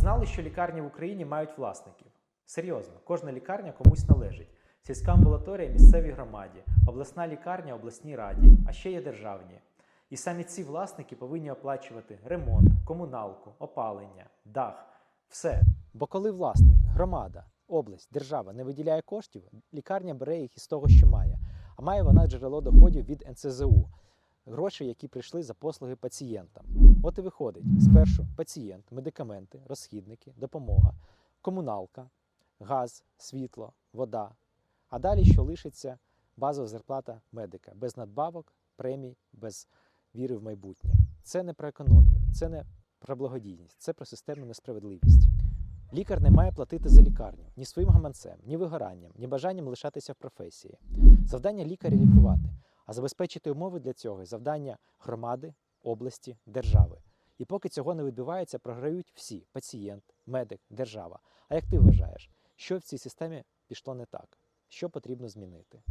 знали, що лікарні в Україні мають власників? Серйозно, кожна лікарня комусь належить. Сільська амбулаторія місцевій громаді, обласна лікарня обласній раді, а ще є державні. І самі ці власники повинні оплачувати ремонт, комуналку, опалення, дах, все. Бо коли власник, громада, область, держава не виділяє коштів, лікарня бере їх із того, що має. А має вона джерело доходів від НЦЗУ, гроші, які прийшли за послуги пацієнтам. От і виходить: спершу пацієнт, медикаменти, розхідники, допомога, комуналка, газ, світло, вода. А далі що лишиться базова зарплата медика без надбавок, премій, без віри в майбутнє. Це не про економію, це не про благодійність, це про системну несправедливість. Лікар не має платити за лікарню ні своїм гаманцем, ні вигоранням, ні бажанням лишатися в професії. Завдання лікаря лікувати, а забезпечити умови для цього завдання громади, області, держави. І поки цього не відбувається, програють всі пацієнт, медик, держава. А як ти вважаєш, що в цій системі пішло не так? Що потрібно змінити?